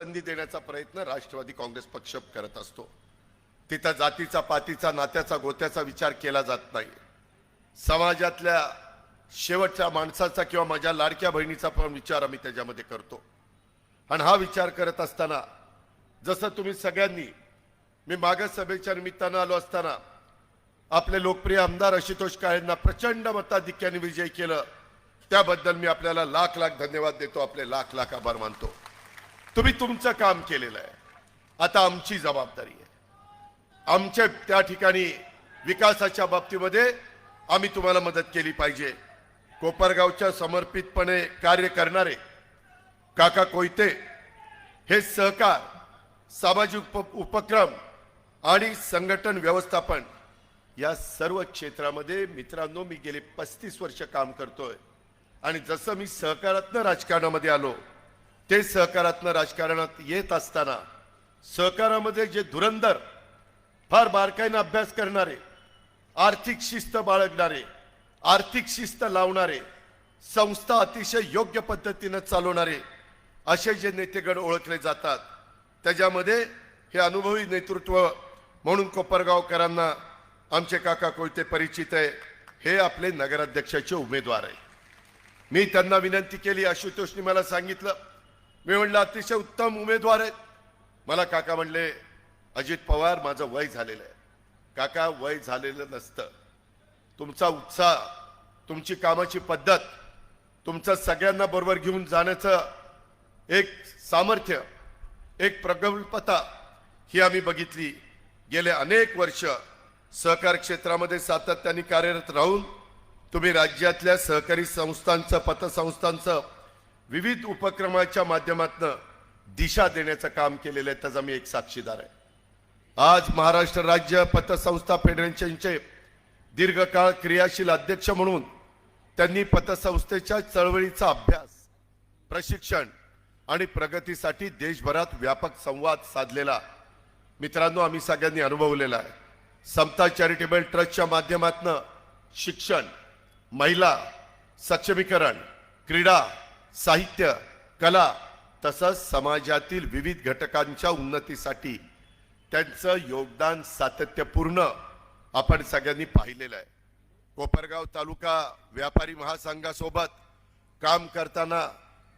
संधी देण्याचा प्रयत्न राष्ट्रवादी काँग्रेस पक्ष करत असतो. तिथं जातीचा पातीचा नात्याचा गोत्याचा विचार केला जात नाही. समाजातल्या शेवटच्या माणसाचा किंवा माझ्या लाडक्या बहिणीचा पण विचार आम्ही त्याच्यामध्ये करतो. आणि हा विचार करत असताना जसं तुम्ही सगळ्यांनी मी मागास सभेच्या निमित्तानं आलो असताना आपले लोकप्रिय आमदार आशुतोष काळेंना प्रचंड मताधिक्याने विजय केलं त्याबद्दल मी आपल्याला लाख लाख धन्यवाद देतो आपले लाख लाख आभार मानतो. तुम्ही तुमचं काम केलेलं आहे. आता आमची जबाबदारी आहे. आमच्या त्या ठिकाणी विकासाच्या बाबतीमध्ये आम्ही तुम्हाला मदत केली पाहिजे. कोपरगावच्या समर्पितपणे कार्य करणारे काका कोयते हे सहकार सामाजिक उप उपक्रम आणि संघटन व्यवस्थापन या सर्व क्षेत्रामध्ये मित्रांनो मी गेले पस्तीस वर्ष काम करतोय. आणि जसं मी सहकारातनं राजकारणामध्ये आलो ते सहकारातनं राजकारणात येत असताना सहकारामध्ये जे धुरंदर फार बारकाईनं अभ्यास करणारे आर्थिक शिस्त बाळगणारे आर्थिक शिस्त लावणारे संस्था अतिशय योग्य पद्धतीनं चालवणारे असे जे नेतेगण ओळखले जातात त्याच्यामध्ये हे अनुभवी नेतृत्व म्हणून कोपरगावकरांना आमचे काका कोयते परिचित आहे हे आपले नगराध्यक्षाचे उमेदवार आहे. मी त्यांना विनंती केली आशुतोषनी मला सांगितलं मी म्हणलं अतिशय उत्तम उमेदवार आहेत. मला काका म्हणले अजित पवार माझं वय झालेलं आहे. काका वय झालेलं नसतं. तुमचा उत्साह तुमची कामाची पद्धत तुमचं सगळ्यांना बरोबर घेऊन जाण्याचं एक सामर्थ्य एक प्रगल्भता ही आम्ही बघितली. गेले अनेक वर्ष सहकार क्षेत्रामध्ये सातत्याने कार्यरत राहून तुम्ही राज्यातल्या सहकारी संस्थांचं पतसंस्थांचं विविध उपक्रमाच्या माध्यमातून दिशा देण्याचं काम केलेलं आहे त्याचा मी एक साक्षीदार आहे. आज महाराष्ट्र राज्य पतसंस्था फेडरेशनचे दीर्घकाळ क्रियाशील अध्यक्ष म्हणून त्यांनी पतसंस्थेच्या चळवळीचा अभ्यास प्रशिक्षण आणि प्रगतीसाठी देशभरात व्यापक संवाद साधलेला मित्रांनो आम्ही सगळ्यांनी अनुभवलेला आहे. समता चॅरिटेबल ट्रस्टच्या माध्यमातून शिक्षण महिला सक्षमीकरण क्रीडा साहित्य कला तसंच समाजातील विविध घटकांच्या उन्नतीसाठी त्यांचं योगदान सातत्यपूर्ण आपण सगळ्यांनी पाहिलेलं आहे. कोपरगाव तालुका व्यापारी महासंघासोबत काम करताना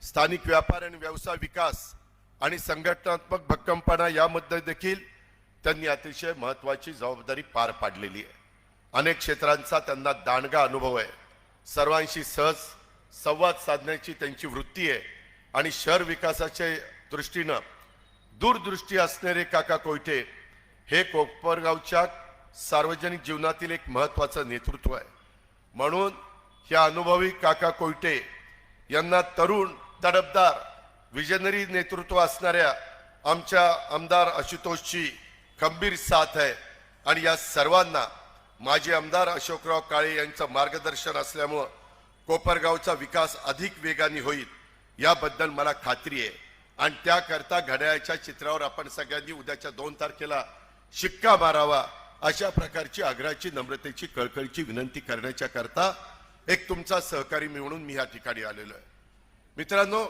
स्थानिक व्यापार आणि व्यवसाय विकास आणि संघटनात्मक भक्कमपणा यामध्ये देखील त्यांनी अतिशय महत्त्वाची जबाबदारी पार पाडलेली आहे. अनेक क्षेत्रांचा त्यांना दांडगा अनुभव आहे. सर्वांशी सहज संवाद साधण्याची त्यांची वृत्ती आहे. आणि शहर विकासाच्या दृष्टीनं दूरदृष्टी असणारे काका कोयटे हे कोपरगावच्या सार्वजनिक जीवनातील एक महत्त्वाचं नेतृत्व आहे. म्हणून ह्या अनुभवी काका कोयटे यांना तरुण तडफदार विजनरी नेतृत्व असणाऱ्या आमच्या आमदार आशुतोषची खंबीर साथ आहे. आणि या सर्वांना माजी आमदार अशोकराव काळे यांचं मार्गदर्शन असल्यामुळं कोपरगावचा विकास अधिक वेगाने होईल याबद्दल मला खात्री आहे. आणि त्याकरता घड्याळाच्या चित्रावर आपण सगळ्यांनी उद्याच्या दोन तारखेला शिक्का मारावा अशा प्रकारची आग्रहाची नम्रतेची कळकळीची विनंती करण्याच्या करता एक तुमचा सहकारी मिळून मी या ठिकाणी आलेलो आहे. मित्रांनो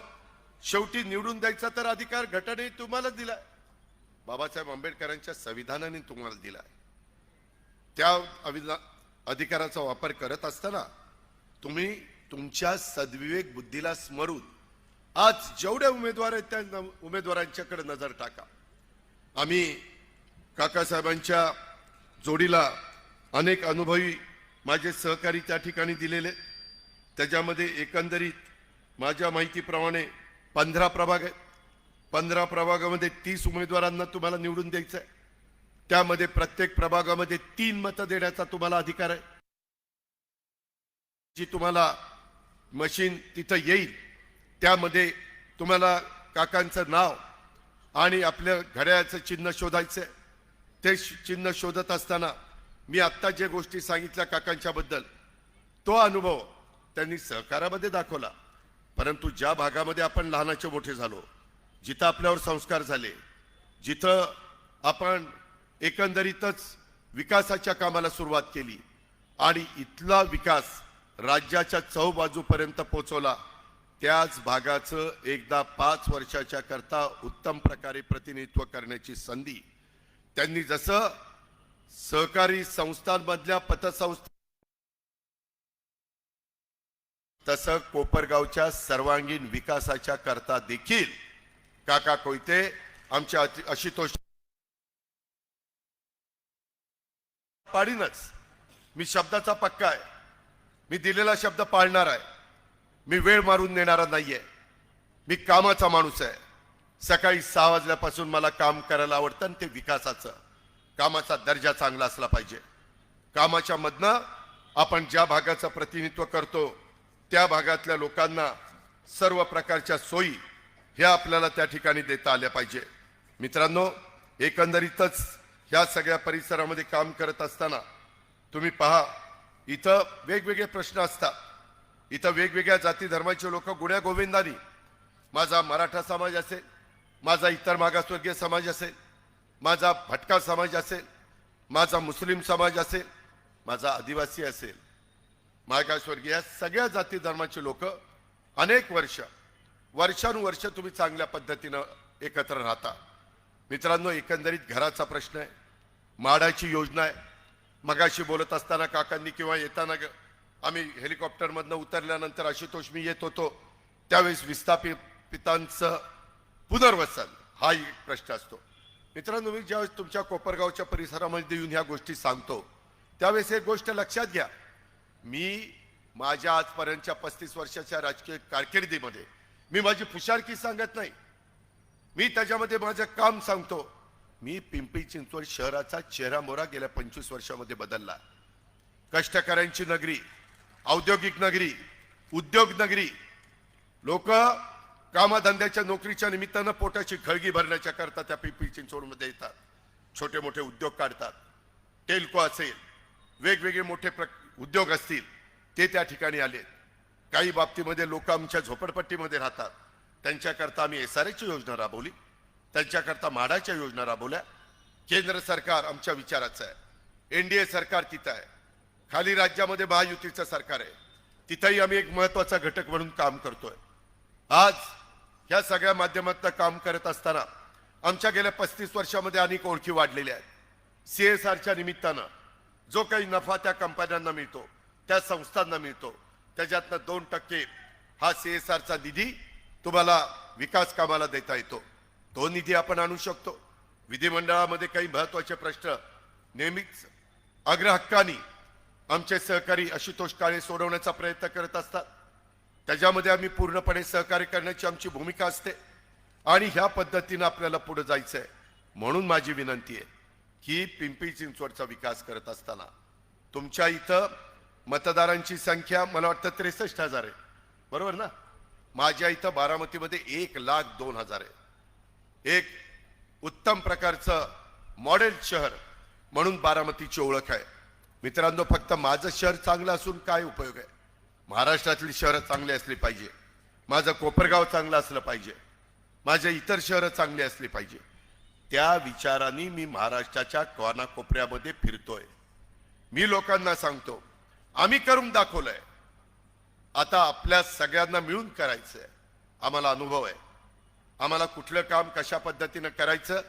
शेवटी निवडून द्यायचा तर अधिकार घटनेने तुम्हाला दिलाय. बाबासाहेब आंबेडकरांच्या संविधानाने तुम्हाला दिलाय. त्या अधिकाराचा वापर करत असताना तुम्ही तुमच्या सद्विवेक बुद्धीला स्मरून आज जेवढे उमेदवार आहेत त्या उमेदवारांच्याकडे नजर टाका. आम्ही काकासाहेबांच्या जोडीला अनेक अनुभवी माझे सहकारी त्या ठिकाणी दिलेले. त्याच्यामध्ये एकंदरीत माझ्या माहितीप्रमाणे पंधरा प्रभाग आहेत. पंधरा प्रभागामध्ये तीस उमेदवारांना तुम्हाला निवडून द्यायचं आहे त्यामध्ये प्रत्येक प्रभागामध्ये तीन मतं देण्याचा तुम्हाला अधिकार आहे. जी तुम्हाला मशीन तिथं येईल त्यामध्ये तुम्हाला काकांचं नाव आणि आपल्या घड्याळाचं चिन्ह शोधायचं ते श- चिन्ह शोधत असताना मी आत्ता जे गोष्टी सांगितल्या काकांच्याबद्दल तो अनुभव त्यांनी सहकारामध्ये दाखवला. परंतु ज्या भागामध्ये आपण लहानाचे मोठे झालो जिथं आपल्यावर संस्कार झाले जिथं आपण एकंदरीतच विकासाच्या कामाला सुरुवात केली आणि इथला विकास राज्याच्या चौबाजूपर्यंत पोहोचवला त्याच भागाचं एकदा पाच वर्षाच्या करता उत्तम प्रकारे प्रतिनिधित्व करण्याची संधी त्यांनी जसं सहकारी संस्थांमधल्या पतसंस्था तसं कोपरगावच्या सर्वांगीण विकासाच्या करता देखील काका कोयते आमच्या अति- आशुतोष पाडीनच. मी शब्दाचा पक्का आहे. मी दिलेला शब्द पाळणार आहे. मी वेळ मारून नेणारा नाहीये. मी कामाचा माणूस आहे. सकाळी सहा वाजल्यापासून मला काम करायला आवडतं आणि ते विकासाचं. कामाचा दर्जा चांगला असला पाहिजे. कामाच्या मधनं आपण ज्या भागाचं प्रतिनिधित्व करतो त्या भागातल्या लोकांना सर्व प्रकारच्या सोयी ह्या आपल्याला त्या ठिकाणी देता आल्या पाहिजे. मित्रांनो एकंदरीतच ह्या सगळ्या परिसरामध्ये काम करत असताना तुम्ही पहा इथं वेगवेगळे प्रश्न असतात. इथं वेगवेगळ्या जाती धर्माचे लोक गुण्या गोविंदानी. माझा मराठा समाज असेल माझा इतर मागासवर्गीय समाज असेल माझा भटका समाज असेल माझा मुस्लिम समाज असेल माझा आदिवासी असेल. मागासवर्गीय या सगळ्या जाती धर्माचे लोक अनेक वर्ष वर्षानुवर्ष तुम्ही चांगल्या पद्धतीनं एकत्र राहता. मित्रांनो एकंदरीत घराचा प्रश्न आहे माडाची योजना आहे मगाशी बोलत असताना काकांनी किंवा येताना ग- आम्ही हेलिकॉप्टरमधनं उतरल्यानंतर आशुतोष मी येत होतो. त्यावेळेस विस्थापितांचं पुनर्वसन हा एक प्रश्न असतो. मित्रांनो मी ज्यावेळेस तुमच्या कोपरगावच्या परिसरामध्ये येऊन ह्या गोष्टी सांगतो त्यावेळेस एक गोष्ट लक्षात घ्या. मी माझ्या आजपर्यंतच्या पस्तीस वर्षाच्या राजकीय कारकिर्दीमध्ये मी माझी फुशारकी सांगत नाही. मी त्याच्यामध्ये माझं काम सांगतो. मी पिंपरी चिंचवड शहराचा चेहरा मोरा गेल्या पंचवीस वर्षामध्ये बदलला. कष्टकऱ्यांची नगरी औद्योगिक नगरी उद्योग नगरी. लोक कामाधंद्याच्या नोकरीच्या निमित्तानं पोटाची खळगी भरण्याच्या करता त्या पिंपरी चिंचवडमध्ये येतात. छोटे मोठे उद्योग काढतात. टेल्को असेल वेगवेगळे मोठे प्र उद्योग असतील ते त्या ठिकाणी आले काही बाबतीमध्ये लोक आमच्या झोपडपट्टीमध्ये राहतात. त्यांच्याकरता आम्ही एस आर एची योजना राबवली. त्यांच्याकरता म्हाडाच्या योजना राबवल्या. केंद्र सरकार आमच्या विचाराचं आहे. एनडीए सरकार तिथं आहे. खाली राज्यामध्ये महायुतीचं सरकार आहे. तिथंही आम्ही एक महत्त्वाचा घटक म्हणून काम करतोय. आज ह्या सगळ्या माध्यमातून काम करत असताना आमच्या गेल्या पस्तीस वर्षामध्ये अनेक ओळखी वाढलेल्या आहेत. सी एस आरच्या निमित्तानं जो काही नफा त्या कंपन्यांना मिळतो त्या संस्थांना मिळतो त्याच्यातनं दोन टक्के हा सी एस आरचा निधी तुम्हाला विकास कामाला देता येतो. तो निधी आपण आणू शकतो. विधिमंडळामध्ये काही महत्त्वाचे प्रश्न. नेहमीच अग्रहक्कानी आमचे सहकारी आशुतोष काळे सोडवण्याचा प्रयत्न करत असतात. त्याच्यामध्ये आम्ही पूर्णपणे सहकार्य करण्याची आमची भूमिका असते. आणि ह्या पद्धतीनं आपल्याला पुढे जायचं आहे म्हणून माझी विनंती आहे की पिंपरी चिंचवडचा विकास करत असताना तुमच्या इथं मतदारांची संख्या मला वाटतं त्रेसष्ट हजार आहे. बरोबर ना? माझ्या इथं बारामतीमध्ये एक लाख दोन हजार आहे. एक उत्तम प्रकारचं मॉडेल शहर म्हणून बारामतीची ओळख आहे. मित्रांनो फक्त माझं शहर चांगलं असून काय उपयोग आहे? महाराष्ट्रातली शहरं चांगली असली पाहिजे. माझं कोपरगाव चांगलं असलं पाहिजे. माझे इतर शहरं चांगली असली पाहिजे. त्या विचाराने मी महाराष्ट्राच्या कानाकोपऱ्यामध्ये फिरतोय. मी लोकांना सांगतो आम्ही करून दाखवलंय. आता आपल्या सगळ्यांना मिळून करायचंय. आम्हाला अनुभव आहे. आम्हाला कुठलं काम कशा पद्धतीनं करायचं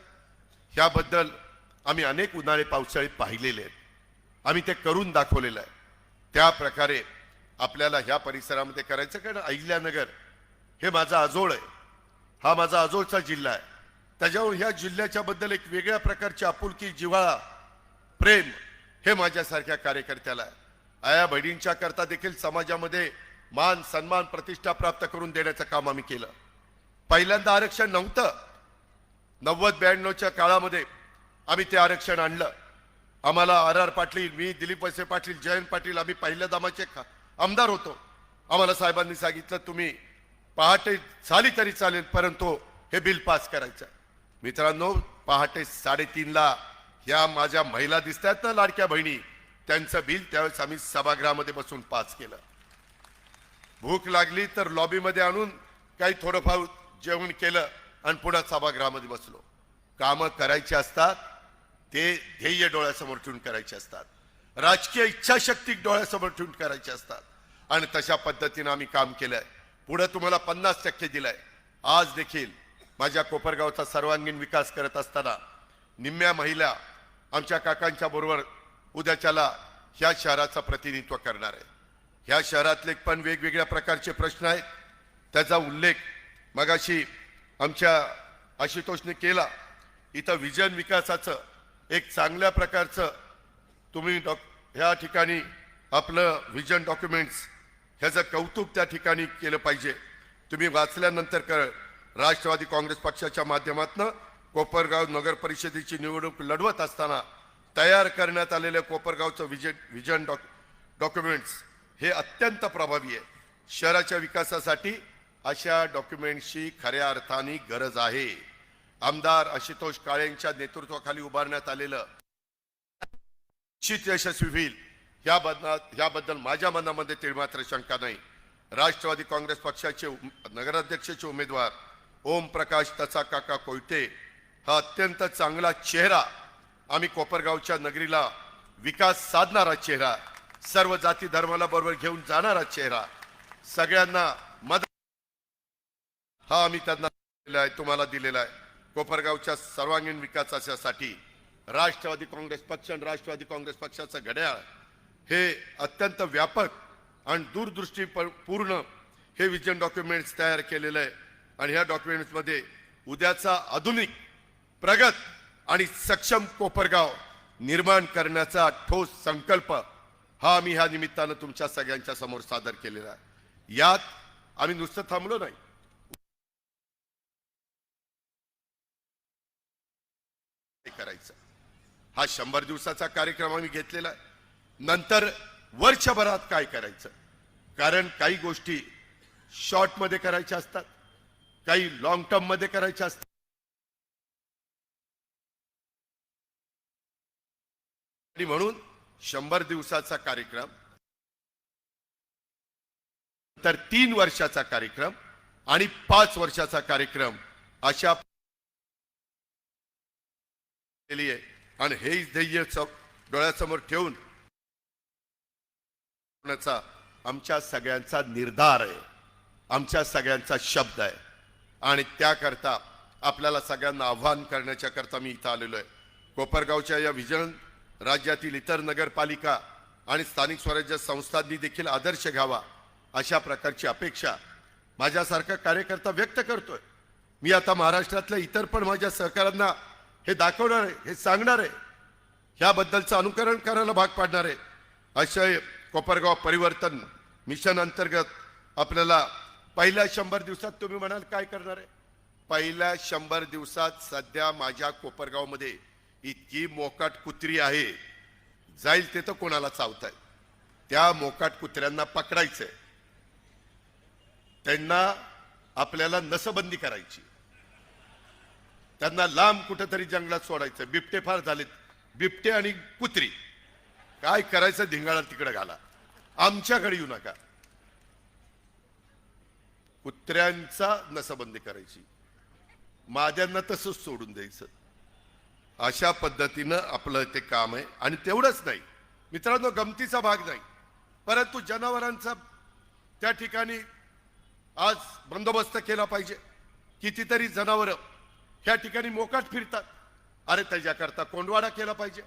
ह्याबद्दल आम्ही अनेक उन्हाळे पावसाळे पाहिलेले आहेत. आम्ही ते करून दाखवलेलं आहे. त्या प्रकारे आपल्याला ह्या परिसरामध्ये करायचं कारण अहिल्यानगर हे माझा आजोळ आहे. हा माझा आजोळचा जिल्हा आहे. त्याच्यावर ह्या जिल्ह्याच्या बद्दल एक वेगळ्या प्रकारची आपुलकी जिव्हाळा प्रेम हे माझ्यासारख्या कार्यकर्त्याला आहे. आया बहिणींच्या करता देखील समाजामध्ये मान सन्मान प्रतिष्ठा प्राप्त करून देण्याचं काम आम्ही केलं. पहिल्यांदा आरक्षण नव्हतं. नव्वद ब्याण्णवच्या काळामध्ये आम्ही ते आरक्षण आणलं. आम्हाला आर आर पाटील मी दिलीप वसे पाटील जयंत पाटील आम्ही पहिल्या दामाचे आमदार होतो. आम्हाला साहेबांनी सांगितलं तुम्ही पहाटे झाली तरी चालेल परंतु हे बिल पास करायचं मित्रांनो पहाटे साडेतीनला ह्या माझ्या महिला दिसतात ना लाडक्या बहिणी? त्यांचं बिल त्यावेळेस आम्ही सभागृहामध्ये बसून पास केलं. भूक लागली तर लॉबीमध्ये आणून काही थोडंफार जेवण केलं आणि पुन्हा सभागृहामध्ये बसलो. कामं करायची असतात ते ध्येय डोळ्यासमोर ठेवून करायचे असतात. राजकीय इच्छाशक्ती डोळ्यासमोर ठेवून करायचे असतात. आणि तशा पद्धतीनं आम्ही काम केलंय. पुढे तुम्हाला पन्नास टक्के दिलाय. आज देखील माझ्या कोपरगावचा सर्वांगीण विकास करत असताना निम्म्या महिला आमच्या काकांच्या बरोबर उद्याच्याला ह्या शहराचं प्रतिनिधित्व करणार आहे. ह्या शहरातले पण वेगवेगळ्या प्रकारचे प्रश्न आहेत. त्याचा उल्लेख मगाशी आमच्या आशुतोषने केला. इथं विजन विकासाचं एक चांगल्या प्रकारचं तुम्ही डॉ ह्या ठिकाणी आपलं विजन डॉक्युमेंट्स ह्याचं कौतुक त्या ठिकाणी केलं पाहिजे. तुम्ही वाचल्यानंतर कर राष्ट्रवादी काँग्रेस पक्षाच्या माध्यमातून कोपरगाव नगर परिषदेची निवडणूक लढवत असताना तयार करण्यात आलेलं कोपरगावचं विजन विजन डॉक डॉक्युमेंट्स हे अत्यंत प्रभावी आहे. शहराच्या विकासासाठी अशा डॉक्युमेंटची खऱ्या अर्थाने गरज आहे. आमदार आशुतोष काळेंच्या नेतृत्वाखाली उभारण्यात आलेलं निश्चित यशस्वी होईल याबद्दल याबद्दल माझ्या मनामध्ये तिळमात्र शंका नाही. राष्ट्रवादी काँग्रेस पक्षाचे नगराध्यक्षाचे उमेदवार ओम प्रकाश तचा काका कोयते हा अत्यंत चांगला चेहरा आम्ही कोपरगावच्या नगरीला विकास साधणारा चेहरा सर्व जाती धर्माला बरोबर घेऊन जाणारा चेहरा सगळ्यांना मदत हा आम्ही त्यांना दिलेला आहे तुम्हाला दिलेला आहे. कोपरगावच्या सर्वांगीण विकासासाठी राष्ट्रवादी काँग्रेस पक्ष आणि राष्ट्रवादी काँग्रेस पक्षाचं घड्याळ हे अत्यंत व्यापक आणि दूरदृष्टी पूर्ण हे विजन डॉक्युमेंट्स तयार केलेलं आहे. आणि ह्या डॉक्युमेंट्समध्ये उद्याचा आधुनिक प्रगत आणि सक्षम कोपरगाव निर्माण करण्याचा ठोस संकल्प हा आम्ही ह्या निमित्तानं तुमच्या सगळ्यांच्या समोर सादर केलेला आहे. यात आम्ही नुसतं थांबलो नाही काय करायचा. हा शंभर दिवसाचा कार्यक्रम आम्ही घेतलेला आहे. नंतर वर्षभरात काय करायचं? कारण काही गोष्टी शॉर्टमध्ये करायच्या असतात. काही लॉंग टर्ममध्ये करायच्या असतात. आणि म्हणून शंभर दिवसाचा कार्यक्रम तर तीन वर्षाचा कार्यक्रम आणि पाच वर्षाचा कार्यक्रम अशा केली आहे आणि हे ध्येय डोळ्यासमोर ठेवून आमच्या सगळ्यांचा निर्धार आहे. आमच्या सगळ्यांचा शब्द आहे. आणि त्याकरता आपल्याला सगळ्यांना आव्हान करण्याच्या करता मी इथं आलेलो आहे. कोपरगावच्या या विजन राज्यातील इतर नगरपालिका आणि स्थानिक स्वराज्य संस्थांनी देखील आदर्श घ्यावा अशा प्रकारची अपेक्षा माझ्यासारखा कार्यकर्ता व्यक्त करतोय. मी आता महाराष्ट्रातल्या इतर पण माझ्या सहकाऱ्यांना हे दाखवणार आहे हे सांगणार आहे. ह्याबद्दलचं अनुकरण करायला भाग पाडणार आहे. अशय कोपरगाव परिवर्तन मिशन अंतर्गत आपल्याला पहिल्या शंभर दिवसात तुम्ही म्हणाल काय करणार आहे? पहिल्या शंभर दिवसात सध्या माझ्या कोपरगावमध्ये इतकी मोकाट कुत्री आहे. जाईल ते तर कोणाला चावताय. त्या मोकाट कुत्र्यांना पकडायचंय. त्यांना आपल्याला नसबंदी करायची. त्यांना लांब कुठंतरी जंगलात सोडायचं बिबटे फार झालेत. बिबटे आणि कुत्री. काय करायचं धिंगाळा तिकडे घाला. आमच्याकडे येऊ नका. कुत्र्यांचा नसबंदी करायची. माद्यांना तसंच सोडून द्यायचं. अशा पद्धतीनं आपलं ते काम आहे. आणि तेवढंच नाही. मित्रांनो गमतीचा भाग नाही. परंतु जनावरांचा त्या ठिकाणी आज बंदोबस्त केला पाहिजे. कितीतरी जनावरं ह्या ठिकाणी मोकाट फिरतात. अरे त्याच्याकरता कोंडवाडा केला पाहिजे.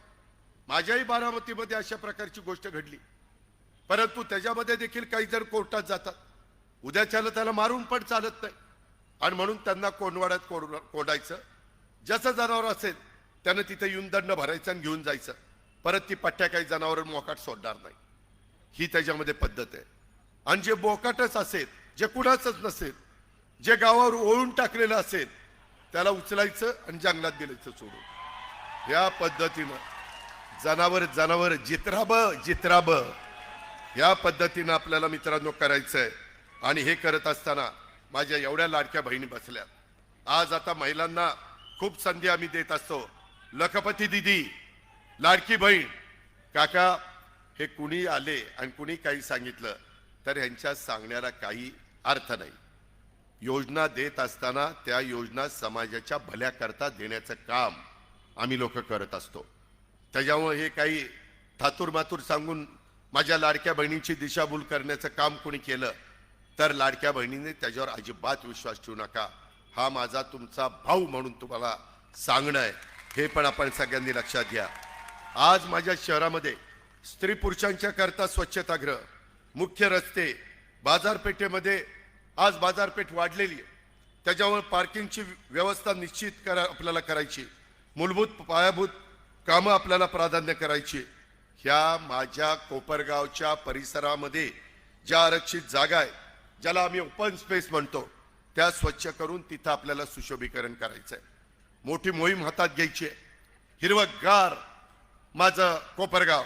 माझ्याही बारामतीमध्ये अशा प्रकारची गोष्ट घडली. परंतु त्याच्यामध्ये देखील काही जण कोर्टात जातात. उद्याच्याला त्याला मारून पण चालत नाही. आणि म्हणून त्यांना कोंडवाड्यात कोड कोंडायचं. ज्याचं जनावर असेल त्यानं तिथे येऊन दंड भरायचं आणि घेऊन जायचं. परत ती पट्ट्या काही जनावर मोकाट सोडणार नाही. ही त्याच्यामध्ये पद्धत आहे. आणि जे बोकाटच असेल जे कुणाचंच नसेल जे गावावर ओळून टाकलेलं असेल त्याला उचलायचं आणि जंगलात दिलायचं सोडून. या पद्धतीनं जनावर जनावर जित्राब जित्राब. या पद्धतीनं आपल्याला मित्रांनो करायचं आहे आणि हे करत असताना माझ्या एवढ्या लाडक्या बहिणी बसल्या. आज आता महिलांना खूप संधी आम्ही देत असतो. लखपती दिदी लाडकी बहीण. काका हे कुणी आले आणि कुणी काही सांगितलं तर ह्यांच्या सांगण्याला काही अर्थ नाही. योजना देत असताना त्या योजना समाजाच्या भल्याकरता देण्याचं काम आम्ही लोक करत असतो. त्याच्यामुळे हे काही थातूर मातूर सांगून माझ्या लाडक्या बहिणीची दिशाभूल करण्याचं काम कोणी केलं तर लाडक्या बहिणीने त्याच्यावर अजिबात विश्वास ठेवू नका. हा माझा तुमचा भाऊ म्हणून तुम्हाला सांगणं आहे. हे पण आपण सगळ्यांनी लक्षात घ्या. आज माझ्या शहरामध्ये स्त्री पुरुषांच्या करता स्वच्छतागृह मुख्य रस्ते बाजारपेठेमध्ये आज बाजारपेठ वाढलेली आहे. त्याच्यामुळे पार्किंगची व्यवस्था निश्चित करा आपल्याला करायची. मूलभूत पायाभूत कामं आपल्याला प्राधान्य करायची ह्या माझ्या कोपरगावच्या परिसरामध्ये ज्या आरक्षित जागा आहे ज्याला आम्ही ओपन स्पेस म्हणतो त्या स्वच्छ करून तिथं आपल्याला सुशोभीकरण करायचं आहे मोठी मोहीम हातात घ्यायची आहे. हिरवगार माझं कोपरगाव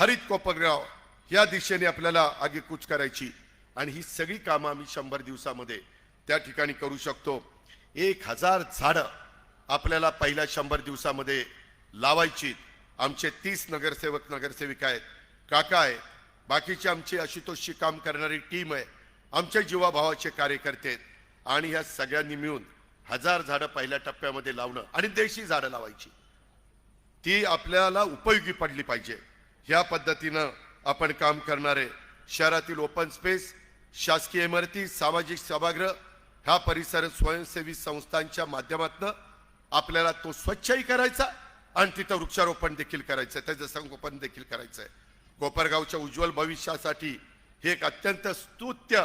हरित कोपरगाव या दिशेने आपल्याला आगीकूच करायची. आणि ही सगळी कामं आम्ही शंभर दिवसामध्ये त्या ठिकाणी करू शकतो. एक हजार झाडं आपल्याला पहिल्या शंभर दिवसामध्ये लावायची. आमचे तीस नगरसेवक नगरसेविका आहेत. काका आहेत. बाकीचे आमचे आशुतोषची काम करणारी टीम आहे. आमच्या जीवाभावाचे कार्यकर्ते आहेत. आणि ह्या सगळ्यांनी मिळून हजार झाडं पहिल्या टप्प्यामध्ये लावणं आणि देशी झाडं लावायची. ती आपल्याला उपयोगी पडली पाहिजे. ह्या पद्धतीनं आपण काम करणारे शहरातील ओपन स्पेस शासकीय इमारती सामाजिक सभागृह हा परिसर स्वयंसेवी संस्थांच्या माध्यमातून आपल्याला तो स्वच्छही करायचा आणि तिथं वृक्षारोपण देखील करायचं आहे. त्याचं संगोपन देखील करायचं आहे. कोपरगावच्या उज्ज्वल भविष्यासाठी हे एक अत्यंत स्तुत्य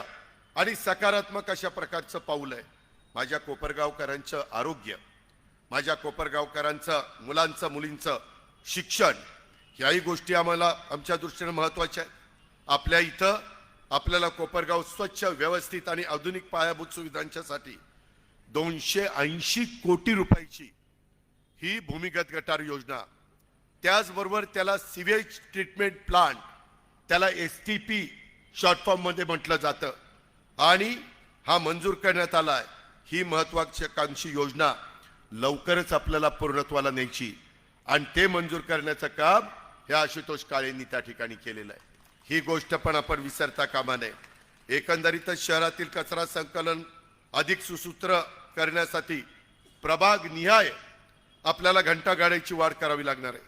आणि सकारात्मक अशा प्रकारचं पाऊल आहे. माझ्या कोपरगावकरांचं आरोग्य माझ्या कोपरगावकरांचं मुलांचं मुलींचं शिक्षण ह्याही गोष्टी आम्हाला आमच्या दृष्टीने महत्त्वाच्या आहेत. आपल्या इथं आपल्याला कोपरगाव स्वच्छ व्यवस्थित आणि आधुनिक पायाभूत सुविधांच्यासाठी दोनशे ऐंशी कोटी रुपयाची ही भूमिगत गटार योजना. त्याचबरोबर त्याला सिवेज ट्रीटमेंट प्लांट त्याला S T P short form म्हटलं जातं. आणि हा मंजूर करण्यात आला आहे ही महत्वाकांक्षी योजना लवकरच आपल्याला पूर्णत्वाला न्यायची. आणि ते मंजूर करण्याचं काम ह्या आशुतोष काळेंनी त्या ठिकाणी केलेलं आहे. ही गोष्ट पण आपण विसरता कामा नये. एकंदरीतच शहरातील कचरा संकलन अधिक सुसूत्र करण्यासाठी प्रभाग निहाय आपल्याला घंटागाड्याची वाढ करावी लागणार आहे.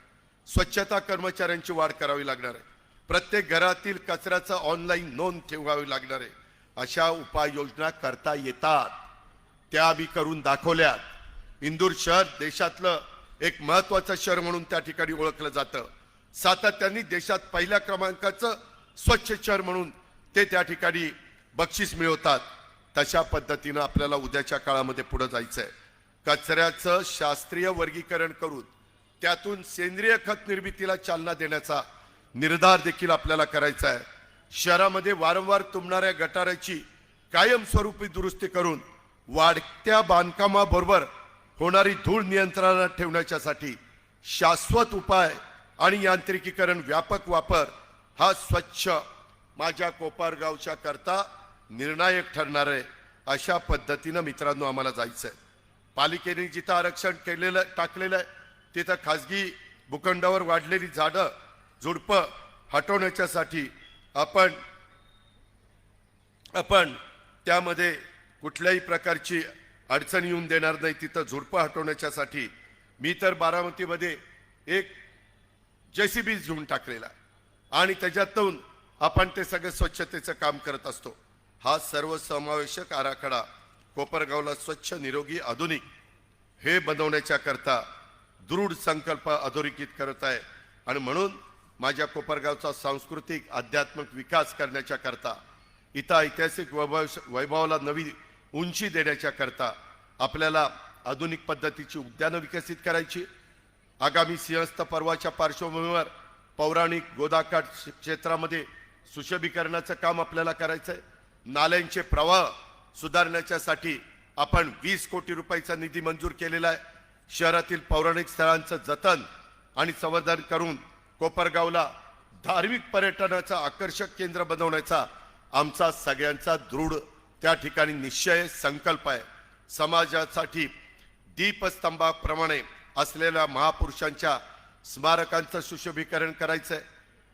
स्वच्छता कर्मचाऱ्यांची वाढ करावी लागणार आहे. प्रत्येक घरातील कचऱ्याचं ऑनलाईन नोंद ठेवावी लागणार आहे. अशा उपाययोजना करता येतात. त्या आम्ही करून दाखवल्यात. इंदूर शहर देशातलं एक महत्वाचं शहर म्हणून त्या ठिकाणी ओळखलं जातं. सातत्याने देशात पहिल्या क्रमांकाचं स्वच्छ शहर म्हणून ते त्या ठिकाणी बक्षीस मिळवतात. तशा पद्धतीनं आपल्याला उद्याच्या काळामध्ये पुढं जायचं आहे कचऱ्याचं शास्त्रीय वर्गीकरण करून त्यातून सेंद्रिय खत निर्मितीला चालना देण्याचा निर्धार देखील आपल्याला करायचा आहे शहरामध्ये वारंवार तुंबणाऱ्या गटाराची कायमस्वरूपी दुरुस्ती करून वाढत्या बांधकामाबरोबर होणारी धूळ नियंत्रणात ठेवण्याच्यासाठी शाश्वत उपाय आणि यांत्रिकीकरण व्यापक वापर हा स्वच्छ माझ्या कोपारगावच्या करता निर्णायक ठरणार आहे. अशा पद्धतीनं मित्रांनो आम्हाला जायचं आहे पालिकेने जिथं आरक्षण केलेलं टाकलेलं आहे तिथं खाजगी भूखंडावर वाढलेली झाडं झुडपं हटवण्याच्यासाठी आपण आपण त्यामध्ये कुठल्याही प्रकारची अडचण येऊन देणार नाही. तिथं झुडपं हटवण्याच्यासाठी मी तर बारामतीमध्ये एक जेसीबी घेऊन टाकलेला आहे. आणि त्याच्यातून आपण ते सगळे स्वच्छतेचं काम करत असतो. हा सर्वसमावेशक आराखडा कोपरगावला स्वच्छ निरोगी आधुनिक हे बनवण्याच्या करता दृढ संकल्प अधोरेखित करत आहे. आणि म्हणून माझ्या कोपरगावचा सांस्कृतिक आध्यात्मिक विकास करण्याच्या करता इथं ऐतिहासिक वैभव वैभवाला नवी उंची देण्याच्या करता आपल्याला आधुनिक पद्धतीची उद्यानं विकसित करायची. आगामी सिंहस्थ पर्वाच्या पार्श्वभूमीवर पौराणिक गोदाकाठ क्षेत्रामध्ये सुशोभीकरणाचं काम आपल्याला करायचं आहे नाल्यांचे प्रवाह सुधारण्याच्यासाठी आपण वीस कोटी रुपयाचा निधी मंजूर केलेला आहे. शहरातील पौराणिक स्थळांचं जतन आणि संवर्धन करून कोपरगावला धार्मिक पर्यटनाचं आकर्षक केंद्र बनवण्याचा आमचा सगळ्यांचा दृढ त्या ठिकाणी निश्चय संकल्प आहे. समाजासाठी दीपस्तंभाप्रमाणे असलेल्या महापुरुषांच्या स्मारकांचं सुशोभीकरण आहे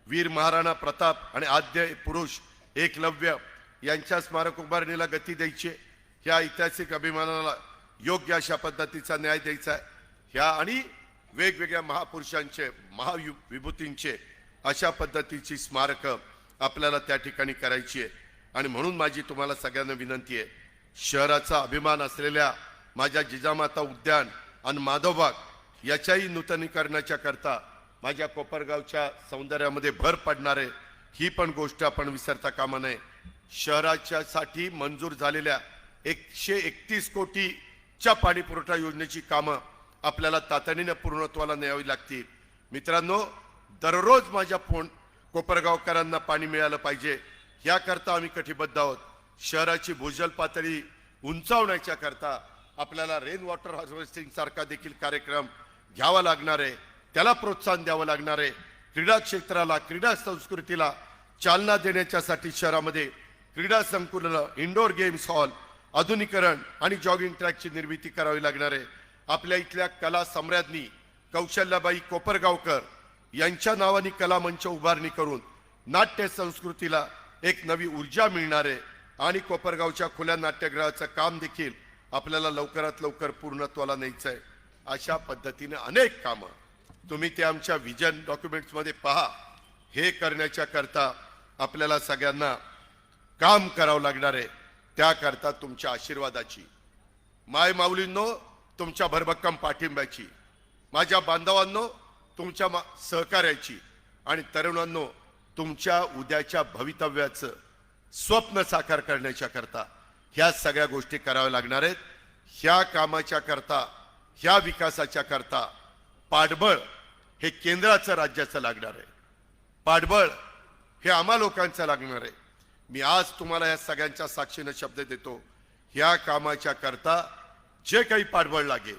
वीर महाराणा प्रताप आणि आद्य पुरुष एकलव्य यांच्या स्मारक उभारणीला गती द्यायची आहे. ह्या ऐतिहासिक अभिमानाला योग्य अशा पद्धतीचा न्याय द्यायचा आहे. ह्या आणि वेगवेगळ्या महापुरुषांचे महायु विभूतींचे अशा पद्धतीची स्मारकं आपल्याला त्या ठिकाणी करायची आहे. आणि म्हणून माझी तुम्हाला सगळ्यांना विनंती आहे शहराचा अभिमान असलेल्या माझ्या जिजामाता उद्यान आणि माधवबाग याच्याही नूतनीकरणाच्या करता माझ्या कोपरगावच्या सौंदर्यामध्ये भर पडणार आहे. ही पण गोष्ट आपण विसरता कामा नये. शहराच्या साठी मंजूर झालेल्या एकशे एकतीस कोटीच्या पाणी पुरवठा योजनेची कामं आपल्याला तातडीनं पूर्णत्वाला न्यावी लागतील. मित्रांनो दररोज माझ्या फोन कोपरगावकरांना पाणी मिळालं पाहिजे. याकरता आम्ही कटिबद्ध आहोत. शहराची भूजल पातळी उंचावण्याच्या करता आपल्याला रेन वॉटर हार्वेस्टिंग सारखा देखील कार्यक्रम घ्यावा लागणार आहे त्याला प्रोत्साहन द्यावं लागणार आहे. क्रीडा क्षेत्राला क्रीडा संस्कृतीला चालना देण्याच्यासाठी शहरामध्ये क्रीडा संकुल इंडोर गेम्स हॉल आधुनिकरण आणि जॉगिंग ट्रॅकची निर्मिती करावी लागणार आहे. आपल्या इथल्या कला सम्राज्ञी कौशल्याबाई कोपरगावकर यांच्या नावाने कला मंच उभारणी करून नाट्य संस्कृतीला एक नवी ऊर्जा मिळणार आहे आणि कोपरगावच्या खुल्या नाट्यगृहाचं काम देखील आपल्याला लवकरात लवकर पूर्णत्वाला न्यायचं आहे. अशा पद्धतीने अनेक कामं तुम्ही ते आमच्या विजन डॉक्युमेंट्समध्ये पहा. हे करण्याच्या करता आपल्याला सगळ्यांना काम करावं लागणार आहे. त्याकरता तुमच्या आशीर्वादाची. माय माऊलींनो तुमच्या भरभक्कम पाठिंब्याची. माझ्या बांधवांनो तुमच्या मा- सहकार्याची. आणि तरुणांनो तुमच्या उद्याच्या भवितव्याचं स्वप्न साकार करण्याच्या करता ह्या सगळ्या गोष्टी कराव्या लागणार आहेत. ह्या कामाच्या करता ह्या विकासाच्या करता पाठबळ हे केंद्राचं राज्याचं लागणार आहे. पाठबळ हे आम्हा लोकांचं लागणार आहे. मी आज तुम्हाला या सगळ्यांच्या साक्षीनं शब्द देतो. ह्या कामाच्या करता जे काही पाठबळ लागेल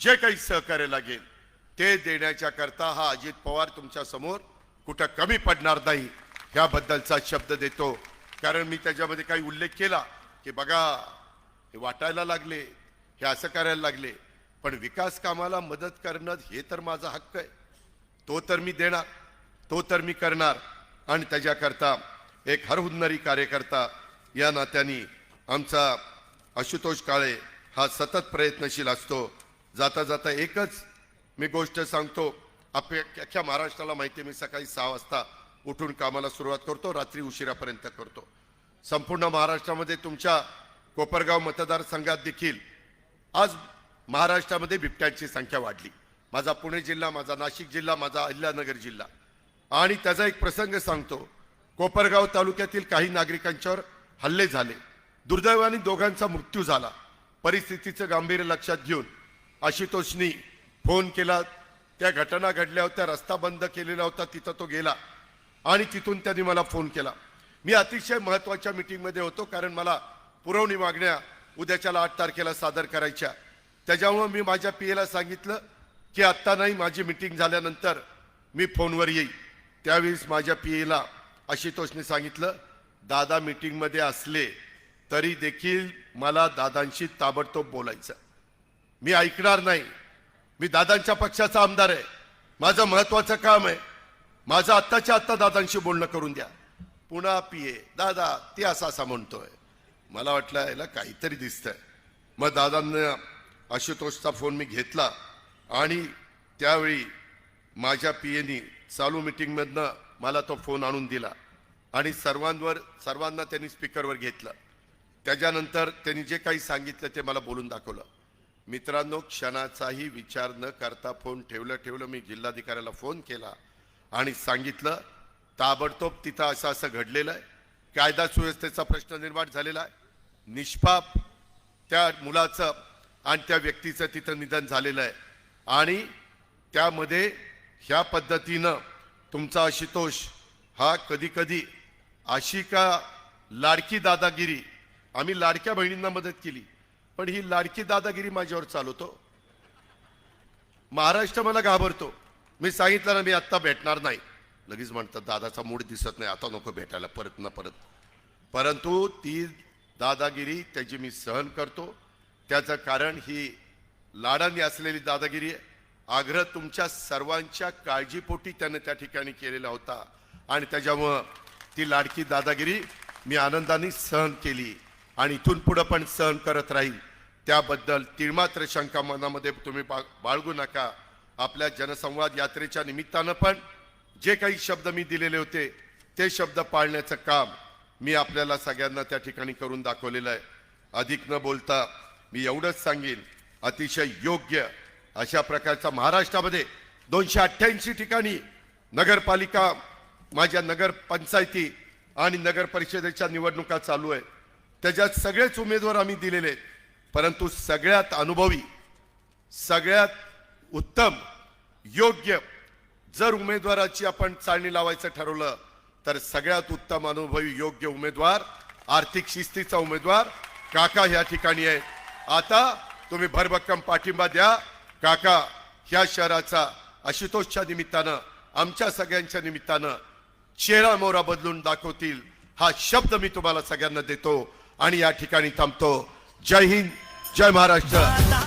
जे काही सहकार्य लागेल ते देण्याच्या करता हा अजित पवार तुमच्यासमोर कुठं कमी पडणार नाही ह्याबद्दलचा शब्द देतो. कारण मी त्याच्यामध्ये काही उल्लेख केला की बघा हे वाटायला लागले हे असं करायला लागले पण विकास कामाला मदत करणं हे तर माझा हक्क आहे. तो तर मी देणार तो तर मी करणार. आणि त्याच्याकरता एक हरहुन्नरी कार्यकर्ता या नात्याने आमचा आशुतोष काळे हा सतत प्रयत्नशील असतो. जाता जाता एकच मी गोष्ट सांगतो. आपल्या अख्ख्या महाराष्ट्राला माहिती मी सकाळी सहा वाजता उठून कामाला सुरुवात करतो रात्री उशिरापर्यंत करतो. संपूर्ण महाराष्ट्रामध्ये तुमच्या कोपरगाव मतदारसंघात देखील आज महाराष्ट्रामध्ये बिबट्यांची संख्या वाढली. माझा पुणे जिल्हा माझा नाशिक जिल्हा माझा अहिल्यानगर जिल्हा. आणि त्याचा एक प्रसंग सांगतो. कोपरगाव तालुक्यातील काही नागरिकांच्यावर हल्ले झाले. दुर्दैवाने दोघांचा मृत्यू झाला. परिस्थितीचं गांभीर्य लक्षात घेऊन आशुतोषनी फोन केला. त्या घटना घडल्या होत्या रस्ता बंद केलेला होता तिथं तो गेला. आणि तिथून त्यांनी मला फोन केला. मी अतिशय महत्त्वाच्या मीटिंगमध्ये होतो कारण मला पुरवणी मागण्या उद्याच्याला आठ तारखेला सादर करायच्या. त्याच्यामुळं मी माझ्या पीएला सांगितलं की आत्ता नाही माझी मीटिंग झाल्यानंतर मी फोनवर येईल त्यावेळेस माझ्या पीएला आशुतोषने सांगितलं दादा मीटिंगमध्ये असले तरी देखील मला दादांशी ताबडतोब बोलायचं. मी ऐकणार नाही. मी दादांच्या पक्षाचा आमदार आहे. माझं महत्त्वाचं काम आहे. माझं आत्ताच्या आत्ता दादांशी बोलणं करून द्या. पुन्हा पिये दादा ती असा असा म्हणतोय. मला वाटलं याला काहीतरी दिसतंय. मग दादांना आशुतोषचा फोन मी घेतला आणि त्यावेळी माझ्या पियेनी चालू मिटिंगमधनं मला तो फोन आणून दिला आणि सर्वांवर सर्वांना त्यांनी स्पीकरवर घेतलं. त्याच्यानंतर त्यांनी जे काही सांगितलं ते मला बोलून दाखवलं. मित्रांनो क्षणाचाही विचार न करता फोन ठेवलं ठेवलं मी जिल्हाधिकाऱ्याला फोन केला आणि सांगितलं ताबडतोब तिथं असं असं घडलेलं आहे. कायदा सुव्यवस्थेचा प्रश्न निर्माण झालेला आहे. निष्पाप त्या मुलाचं आणि त्या व्यक्तीचं तिथं निधन झालेलं आहे. आणि त्यामध्ये ह्या पद्धतीनं तुमचा आशुतोष हा कधीकधी अशी का लाडकी दादागिरी आम्ही लाडक्या बहिणींना मदत केली पण ही लाडकी दादागिरी माझ्यावर चालवतो. महाराष्ट्र मला घाबरतो. मी सांगितलं ना मी आत्ता भेटणार नाही. लगेच म्हणतात दादाचा मूड दिसत नाही आता नको भेटायला परत ना परत. परंतु ती दादागिरी त्याची मी सहन करतो. त्याचं कारण ही लाडांनी असलेली दादागिरी आहे. आग्रह तुमच्या सर्वांच्या काळजीपोटी त्यानं त्या ठिकाणी केलेला होता. आणि त्याच्यामुळं ती लाडकी दादागिरी मी आनंदाने सहन केली आणि इथून पुढं पण सहन करत राहील. त्याबद्दल तिळमात्र शंका मनामध्ये तुम्ही बा बाळगू नका. आपल्या जनसंवाद यात्रेच्या निमित्तानं पण जे काही शब्द मी दिलेले होते ते शब्द पाळण्याचं काम मी आपल्याला सगळ्यांना त्या ठिकाणी करून दाखवलेलं आहे. अधिक न बोलता मी एवढंच सांगेन. अतिशय योग्य अशा प्रकारचा महाराष्ट्रामध्ये दोनशे अठ्ठ्याऐंशी ठिकाणी नगरपालिका माझ्या नगर पंचायती आणि नगर परिषदेच्या निवडणुका चालू आहे त्याच्यात सगळेच उमेदवार आम्ही दिलेले आहेत. परंतु सगळ्यात अनुभवी सगळ्यात उत्तम योग्य जर उमेदवाराची आपण चालणी लावायचं ठरवलं तर सगळ्यात उत्तम अनुभवी योग्य उमेदवार आर्थिक शिस्तीचा उमेदवार काका ह्या ठिकाणी आहे आता तुम्ही भरभक्कम पाठिंबा द्या. काका ह्या शहराचा आशुतोषच्या निमित्तानं आमच्या सगळ्यांच्या निमित्तानं चेहरा मोहरा बदलून दाखवतील हा शब्द मी तुम्हाला सगळ्यांना देतो आणि या ठिकाणी थांबतो. जय हिंद जय महाराष्ट्र.